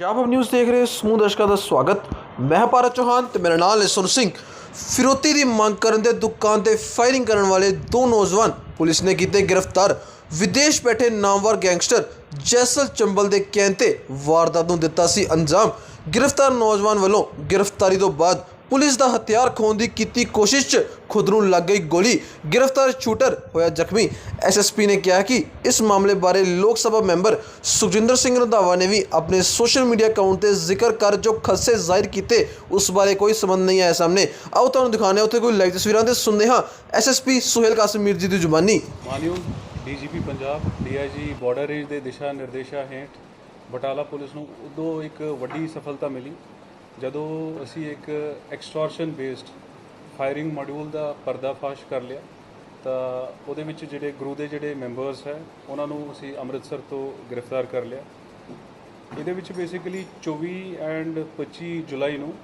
Punjab news ਦੇਖ ਰਹੇ ਸਮੂਹ ਦਰਸ਼ਕਾਂ ਦਾ ਸਵਾਗਤ। ਮੈਂ ਹਾਂ ਭਾਰਤ ਚੌਹਾਨ ਤੇ ਮੇਰਾ ਨਾਮ ਹੈ ਸੁਨ ਸਿੰਘ। ਫਿਰੋਤੀ ਦੀ ਮੰਗ ਕਰਨ ਦੇ ਦੁਕਾਨ ਤੇ ਫਾਇਰਿੰਗ ਕਰਨ ਵਾਲੇ ਦੋ ਨੌਜਵਾਨ ਪੁਲਿਸ ਨੇ ਕੀਤੇ ਗ੍ਰਿਫਤਾਰ। ਵਿਦੇਸ਼ ਬੈਠੇ ਨਾਮਵਰ ਗੈਂਗਸਟਰ ਜੈਸਲ ਚੰਬਲ ਦੇ ਕਹਿਣ ਤੇ ਵਾਰਦਾਤ ਨੂੰ ਦਿੱਤਾ ਸੀ ਅੰਜਾਮ। ਗ੍ਰਿਫਤਾਰ ਨੌਜਵਾਨ ਵੱਲੋਂ ਗ੍ਰਿਫਤਾਰੀ ਤੋਂ ਬਾਅਦ ਪੁਲਿਸ ਦਾ ਹਥਿਆਰ ਖੋਹਣ ਦੀ ਕੀਤੀ ਕੋਸ਼ਿਸ਼ 'ਚ ਖੁਦ ਨੂੰ ਲੱਗ ਗਈ ਗੋਲੀ। ਗ੍ਰਿਫਤਾਰ ਸ਼ੂਟਰ ਹੋਇਆ ਜ਼ਖਮੀ। ਐਸਐਸਪੀ ਨੇ ਕਿਹਾ ਕਿ ਇਸ ਮਾਮਲੇ ਬਾਰੇ ਲੋਕ ਸਭਾ ਮੈਂਬਰ ਸੁਖਜਿੰਦਰ ਸਿੰਘ ਰੰਧਾਵਾ ਨੇ ਵੀ ਆਪਣੇ ਸੋਸ਼ਲ ਮੀਡੀਆ ਅਕਾਊਂਟ ਤੇ ਜ਼ਿਕਰ ਕਰ ਜੋ ਖਦਸ਼ੇ ਜ਼ਾਹਿਰ ਕੀਤੇ, ਉਸ ਬਾਰੇ ਕੋਈ ਸੰਬੰਧ ਨਹੀਂ ਆਇਆ ਸਾਹਮਣੇ। ਆਓ ਤੁਹਾਨੂੰ ਦਿਖਾਉਂਦੇ ਹਾਂ ਉੱਥੇ ਕੋਈ ਲਾਈਵ ਤਸਵੀਰਾਂ ਤੇ ਸੁਣਦੇ ਹਾਂ ਐਸਐਸਪੀ ਸੁਹੇਲ ਕਾਸਿਮ ਮੀਰ ਜੀ ਦੀ ਜ਼ੁਬਾਨੀ। ਮਾਨਯੋਗ DGP Punjab, DIG border range ਦੇ ਦਿਸ਼ਾ ਨਿਰਦੇਸ਼ਾਂ ਹੇਠ ਬਟਾਲਾ ਪੁਲਿਸ ਨੂੰ ਉਦੋਂ ਇੱਕ ਵੱਡੀ ਸਫਲਤਾ ਮਿਲੀ। ਜਦੋਂ ਅਸੀਂ ਇੱਕ ਐਕਸਟੋਰਸ਼ਨ ਬੇਸਡ ਫਾਇਰਿੰਗ ਮੋਡਿਊਲ ਦਾ ਪਰਦਾਫਾਸ਼ ਕਰ ਲਿਆ, ਤਾਂ ਉਹਦੇ ਵਿੱਚ ਜਿਹੜੇ ਗਰੂ ਦੇ ਜਿਹੜੇ ਮੈਂਬਰਸ ਹੈ, ਉਹਨਾਂ ਨੂੰ ਅਸੀਂ ਅੰਮ੍ਰਿਤਸਰ ਤੋਂ ਗ੍ਰਿਫਤਾਰ ਕਰ ਲਿਆ। ਇਹਦੇ ਵਿੱਚ ਬੇਸਿਕਲੀ 24 ਐਂਡ 25 ਜੁਲਾਈ ਨੂੰ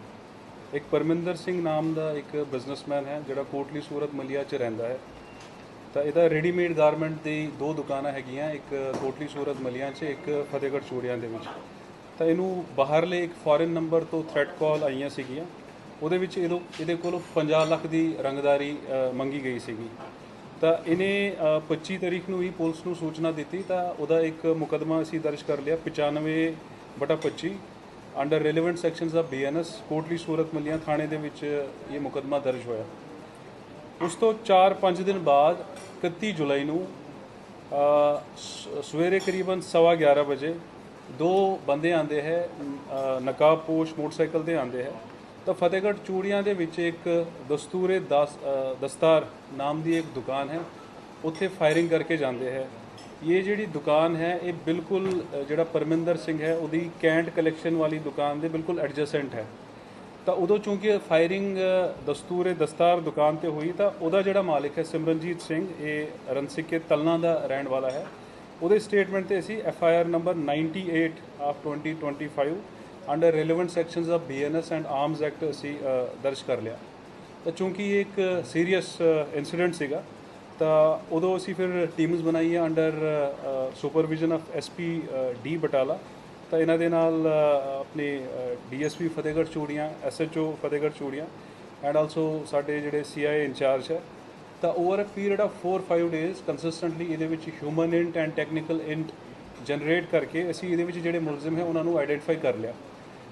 ਇੱਕ ਪਰਮਿੰਦਰ ਸਿੰਘ ਨਾਮ ਦਾ ਇੱਕ ਬਿਜ਼ਨਸਮੈਨ ਹੈ, ਜਿਹੜਾ ਕੋਟਲੀ ਸੂਰਤ ਮਲੀਆ 'ਚ ਰਹਿੰਦਾ ਹੈ। ਤਾਂ ਇਹਦਾ ਰੈਡੀਮੇਡ ਗਾਰਮੈਂਟ ਦੀ ਦੋ ਦੁਕਾਨਾਂ ਹੈਗੀਆਂ, ਇੱਕ ਕੋਟਲੀ ਸੂਰਤ ਮਲੀਆਂ 'ਚ, ਇੱਕ ਫਤਿਹਗੜ੍ਹ ਚੂੜੀਆਂ ਦੇ ਵਿੱਚ। ਤਾਂ ਇਹਨੂੰ ਬਾਹਰਲੇ ਇੱਕ ਫੋਰਨ ਨੰਬਰ ਤੋਂ ਥ੍ਰੈਟ ਕਾਲ ਆਈਆਂ ਸੀਗੀਆਂ। ਉਹਦੇ ਵਿੱਚ ਇਹਦੋਂ ਇਹਦੇ ਕੋਲੋਂ 50 ਲੱਖ ਦੀ ਰੰਗਦਾਰੀ ਮੰਗੀ ਗਈ ਸੀਗੀ। ਤਾਂ ਇਹਨੇ ਅ, 25 ਤਾਰੀਖ ਨੂੰ ਹੀ ਪੁਲਿਸ ਨੂੰ ਸੂਚਨਾ ਦਿੱਤੀ ਤਾਂ ਉਹਦਾ ਇੱਕ ਮੁਕਦਮਾ ਅਸੀਂ ਦਰਜ ਕਰ ਲਿਆ 95 ਬਟਾ 25 under relevant sections of BNS Kotli Surat Malhian ਥਾਣੇ ਦੇ ਵਿੱਚ ਇਹ ਮੁਕਦਮਾ ਦਰਜ ਹੋਇਆ। ਉਸ ਤੋਂ 4-5 ਦਿਨ ਬਾਅਦ 31 ਜੁਲਾਈ ਨੂੰ ਸਵੇਰੇ ਕਰੀਬਨ 11:30 ਵਜੇ ਦੋ ਬੰਦੇ ਆਂਦੇ ਹੈ ਅ, ਨਕਾਬਪੋਸ਼ ਮੋਟਰਸਾਈਕਲ ਤੇ ਆਂਦੇ ਹੈ। ਤਾਂ ਫਤਿਹਗੜ੍ਹ ਚੂੜੀਆਂ ਦੇ ਵਿੱਚ ਇੱਕ ਦਸਤੂਰੇ ਦਸ ਦਸਤਾਰ ਨਾਮ ਦੀ ਇੱਕ ਦੁਕਾਨ ਹੈ। ਉੱਥੇ ਫਾਇਰਿੰਗ ਕਰਕੇ ਜਾਂਦੇ ਹੈ। ਇਹ ਜਿਹੜੀ ਦੁਕਾਨ ਹੈ ਇਹ ਬਿਲਕੁਲ ਜਿਹੜਾ ਪਰਮਿੰਦਰ ਸਿੰਘ ਹੈ ਉਹਦੀ ਕੈਂਟ ਕਲੈਕਸ਼ਨ ਵਾਲੀ ਦੁਕਾਨ ਦੇ ਬਿਲਕੁਲ ਐਡਜਸੈਂਟ ਹੈ। ਤਾਂ ਉਦੋਂ ਚੂੰਕਿ ਫਾਇਰਿੰਗ ਦਸਤੂਰ ਦਸਤਾਰ ਦੁਕਾਨ ਤੇ ਹੋਈ ਤਾਂ ਉਹਦਾ ਜਿਹੜਾ ਮਾਲਕ ਹੈ ਸਿਮਰਨਜੀਤ ਸਿੰਘ ਇਹ ਰਣਸਿੱਕੇ ਤਲਨਾ ਦਾ ਰਹਿਣ ਵਾਲਾ ਹੈ। ਉਹਦੇ ਸਟੇਟਮੈਂਟ ਤੇ ਅਸੀਂ F I R number 98 of 2025 under relevant sections of BNS and arms act ਅਸੀਂ ਦਰਜ ਕਰ ਲਿਆ। ਤਾਂ ਚੂੰਕਿ ਇਹ ਇੱਕ ਸੀਰੀਅਸ ਇਨਸੀਡੈਂਟ ਸੀਗਾ ਤਾਂ ਉਦੋਂ ਅਸੀਂ ਫਿਰ ਟੀਮਸ ਬਣਾਈਆਂ under supervision of SP D Batala. ਤਾਂ ਇਹਨਾਂ ਦੇ ਨਾਲ ਅ, ਆਪਣੇ DSP Fatehgarh Churian SHO Fatehgarh Churian and also ਸਾਡੇ ਜਿਹੜੇ ਸੀਆਈਏ ਇੰਚਾਰਜ ਹੈ ਤਾਂ over uh period of 4-5 days consistently ਇਹਦੇ ਵਿੱਚ human int and technical int generate ਕਰਕੇ ਅਸੀਂ ਇਹਦੇ ਵਿੱਚ ਜਿਹੜੇ ਮੁਲਜ਼ਮ ਹੈ ਉਹਨਾਂ ਨੂੰ ਆਈਡੈਂਟੀਫਾਈ ਕਰ ਲਿਆ।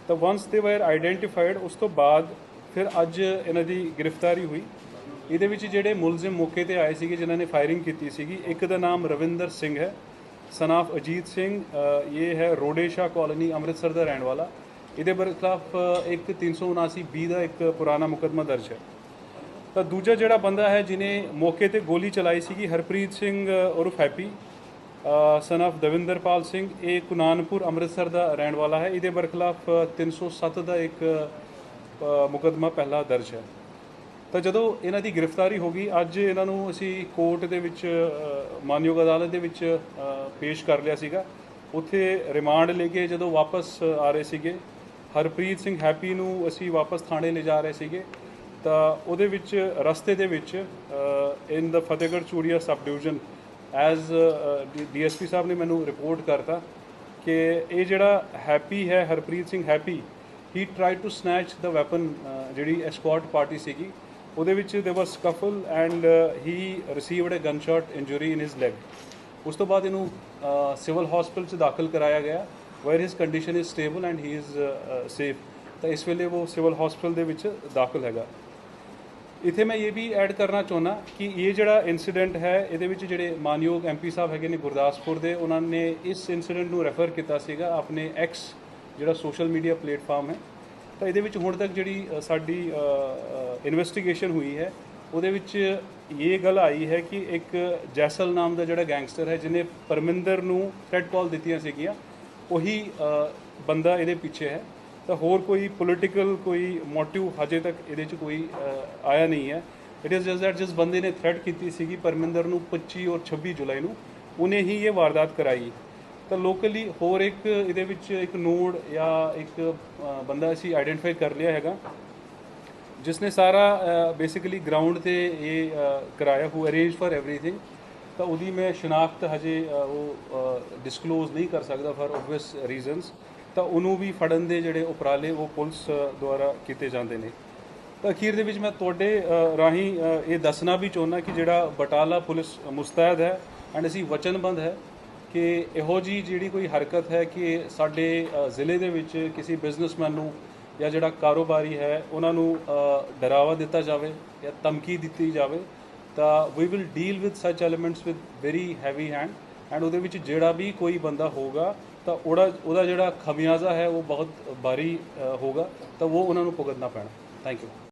ਤਾਂ ਵਾਂਸ ਦੇ ਵਰ ਆਈਡੈਂਟੀਫਾਈਡ ਉਸ ਤੋਂ ਬਾਅਦ ਫਿਰ ਅੱਜ ਇਹਨਾਂ ਦੀ ਗ੍ਰਿਫਤਾਰੀ ਹੋਈ। ਇਹਦੇ ਵਿੱਚ ਜਿਹੜੇ ਮੁਲਜ਼ਮ ਮੌਕੇ ਤੇ ਆਏ ਸੀਗੇ, ਜਿਨ੍ਹਾਂ ਨੇ ਫਾਇਰਿੰਗ ਕੀਤੀ ਸੀਗੀ, ਇੱਕ ਦਾ ਨਾਮ ਰਵਿੰਦਰ ਸਿੰਘ ਹੈ ਸਨਾਫ ਅਜੀਤ ਸਿੰਘ ਇਹ ਹੈ ਰੋਡੇਸ਼ਾ ਕਾਲੋਨੀ ਅੰਮ੍ਰਿਤਸਰ ਦਾ ਰਹਿਣ ਵਾਲਾ। ਇਹਦੇ ਖਿਲਾਫ ਇੱਕ 379 ਬੀ ਦਾ ਇੱਕ ਪੁਰਾਣਾ ਮੁਕੱਦਮਾ ਦਰਜ ਹੈ। ਤਾਂ ਦੂਜਾ ਜਿਹੜਾ ਬੰਦਾ ਹੈ ਜਿਨੇ ਮੌਕੇ ਤੇ ਗੋਲੀ ਚਲਾਈ ਸੀਗੀ ਹਰਪ੍ਰੀਤ ਸਿੰਘ ਉਰਫ Happy son of Davinderpal Singh ਇਹ ਕੁਨਾਨਪੁਰ ਅੰਮ੍ਰਿਤਸਰ ਦਾ ਰਹਿਣ ਵਾਲਾ ਹੈ। ਇਹਦੇ ਬਰਖਲਾਫ 307 ਦਾ ਇੱਕ ਅ, ਮੁਕੱਦਮਾ ਪਹਿਲਾ ਦਰਜ ਹੈ। ਤਾਂ ਜਦੋਂ ਇਹਨਾਂ ਦੀ ਗ੍ਰਿਫਤਾਰੀ ਹੋ ਗਈ ਅੱਜ ਇਹਨਾਂ ਨੂੰ ਅਸੀਂ ਕੋਰਟ ਦੇ ਵਿੱਚ ਮਾਨਯੋਗ ਅਦਾਲਤ ਦੇ ਵਿੱਚ ਪੇਸ਼ ਕਰ ਲਿਆ ਸੀਗਾ। ਉੱਥੇ ਰਿਮਾਂਡ ਲੈ ਕੇ ਜਦੋਂ ਵਾਪਸ ਆ ਰਹੇ ਸੀਗੇ ਹਰਪ੍ਰੀਤ ਸਿੰਘ ਹੈਪੀ ਨੂੰ ਅਸੀਂ ਵਾਪਸ ਥਾਣੇ ਲਿਜਾ ਰਹੇ ਸੀਗੇ। ਤਾਂ ਉਹਦੇ ਵਿੱਚ, ਰਸਤੇ ਦੇ ਵਿੱਚ in the Fatehgarh Churian sub division as DSP ਸਾਹਿਬ ਨੇ ਮੈਨੂੰ ਰਿਪੋਰਟ ਕਰਤਾ ਕਿ ਇਹ ਜਿਹੜਾ ਹੈਪੀ ਹੈ, Harpreet Singh Happy he tried to snatch the weapon ਜਿਹੜੀ ਐਸਕॉर्ट ਪਾਰਟੀ ਸੀਗੀ, ਉਹਦੇ ਵਿੱਚ ਦੇ was successful and he received a gun shot injury in his leg ਉਸ ਤੋਂ ਬਾਅਦ ਇਹਨੂੰ ਸਿਵਲ ਹਸਪੀਟਲ 'ਚ ਦਾਖਲ ਕਰਾਇਆ ਗਿਆ where his condition is stable and he is safe ਤਾਂ ਇਸ ਵੇਲੇ ਉਹ ਸਿਵਲ ਹਸਪੀਟਲ ਦੇ ਵਿੱਚ ਦਾਖਲ ਹੈਗਾ। ਇੱਥੇ ਮੈਂ ਇਹ ਵੀ ਐਡ ਕਰਨਾ ਚਾਹੁੰਦਾ ਕਿ ਇਹ ਜਿਹੜਾ ਇਨਸੀਡੈਂਟ ਹੈ, ਇਹਦੇ ਵਿੱਚ ਜਿਹੜੇ ਮਾਨਯੋਗ ਐਮਪੀ ਸਾਹਿਬ ਹੈਗੇ ਨੇ ਗੁਰਦਾਸਪੁਰ ਦੇ, ਉਹਨਾਂ ਨੇ ਇਸ ਇਨਸੀਡੈਂਟ ਨੂੰ ਰੈਫਰ ਕੀਤਾ ਸੀਗਾ, ਆਪਣੇ ਐਕਸ ਜਿਹੜਾ ਸੋਸ਼ਲ ਮੀਡੀਆ ਪਲੇਟਫਾਰਮ ਹੈ। ਤਾਂ ਇਹਦੇ ਵਿੱਚ ਹੁਣ ਤੱਕ ਜਿਹੜੀ ਸਾਡੀ ਇਨਵੈਸਟੀਗੇਸ਼ਨ ਹੋਈ ਹੈ, ਉਹਦੇ ਵਿੱਚ ਇਹ ਗੱਲ ਆਈ ਹੈ ਕਿ ਇੱਕ ਜੈਸਲ ਨਾਮ ਦਾ ਜਿਹੜਾ ਗੈਂਗਸਟਰ ਹੈ, ਜਿਹਨੇ ਪਰਮਿੰਦਰ ਨੂੰ ਥ੍ਰੈਟ ਕਾਲ ਦਿੱਤੀਆਂ ਸੀਗੀਆਂ, ਉਹੀ ਬੰਦਾ ਇਹਦੇ ਪਿੱਛੇ ਹੈ। ਤਾਂ ਹੋਰ ਕੋਈ ਪੋਲਿਟੀਕਲ ਕੋਈ ਮੋਟਿਵ ਹਜੇ ਤੱਕ ਇਹਦੇ 'ਚ ਕੋਈ ਆਇਆ ਨਹੀਂ ਹੈ। ਇਟ ਇਜ਼ ਜਸਟ ਦੈਟ ਜਿਸ ਬੰਦੇ ਨੇ ਥ੍ਰੈਟ ਕੀਤੀ ਸੀਗੀ ਪਰਮਿੰਦਰ ਨੂੰ 25 ਔਰ 26 ਜੁਲਾਈ ਨੂੰ, ਉਹਨੇ ਹੀ ਇਹ ਵਾਰਦਾਤ ਕਰਾਈ। ਤਾਂ ਲੋਕਲੀ ਹੋਰ ਇੱਕ ਇਹਦੇ ਵਿੱਚ ਇੱਕ ਨੋਡ ਜਾਂ ਇੱਕ ਬੰਦਾ ਅਸੀਂ ਆਈਡੈਂਟੀਫਾਈ ਕਰ ਲਿਆ ਹੈਗਾ ਜਿਸ ਨੇ ਸਾਰਾ ਬੇਸਿਕਲੀ ਗਰਾਊਂਡ ਤੇ ਇਹ ਕਰਾਇਆ ਹੋ ਅਰੇਂਜ ਫਾਰ एवरीथिंग ਤਾਂ ਉਹਦੀ ਮੈਂ ਸ਼ਨਾਖਤ ਹਜੇ ਉਹ ਡਿਸਕਲੋਜ਼ ਨਹੀਂ ਕਰ ਸਕਦਾ ਫਾਰ ਆਬਵੀਅਸ ਰੀਜ਼ਨਸ ਤਾਂ ਉਹਨੂੰ ਵੀ ਫੜਨ ਦੇ ਜਿਹੜੇ ਉਪਰਾਲੇ ਉਹ ਪੁਲਿਸ ਦੁਆਰਾ ਕੀਤੇ ਜਾਂਦੇ ਨੇ। ਤਾਂ ਅਖੀਰ ਦੇ ਵਿੱਚ ਮੈਂ ਤੁਹਾਡੇ ਰਾਹੀਂ ਇਹ ਦੱਸਣਾ ਵੀ ਚਾਹੁੰਦਾ ਕਿ ਜਿਹੜਾ ਬਟਾਲਾ ਪੁਲਿਸ ਮੁਸਤੈਦ ਹੈ ਐਂਡ ਅਸੀਂ ਵਚਨਬੰਦ ਹੈ ਕਿ ਇਹੋ ਜੀ ਜਿਹੜੀ ਕੋਈ ਹਰਕਤ ਹੈ ਕਿ ਸਾਡੇ ਜ਼ਿਲ੍ਹੇ ਦੇ ਵਿੱਚ ਕਿਸੇ ਬਿਜ਼ਨਸਮੈਨ ਨੂੰ ਜਾਂ ਜਿਹੜਾ ਕਾਰੋਬਾਰੀ ਹੈ ਉਹਨਾਂ ਨੂੰ ਡਰਾਵਾ ਦਿੱਤਾ ਜਾਵੇ ਜਾਂ ਧਮਕੀ ਦਿੱਤੀ ਜਾਵੇ, ਤਾਂ we will deal with such elements with very heavy hand and ਉਹਦੇ ਵਿੱਚ ਜਿਹੜਾ ਵੀ ਕੋਈ ਬੰਦਾ ਹੋਊਗਾ ਤਾਂ ਉਹਦਾ ਉਹਦਾ ਜਿਹੜਾ ਖਮਿਆਜ਼ਾ ਹੈ ਉਹ ਬਹੁਤ ਭਾਰੀ ਅ, ਹੋਗਾ ਤਾਂ ਉਹ ਉਹਨਾਂ ਨੂੰ ਭੁਗਤਣਾ ਪੈਣਾ। Thank you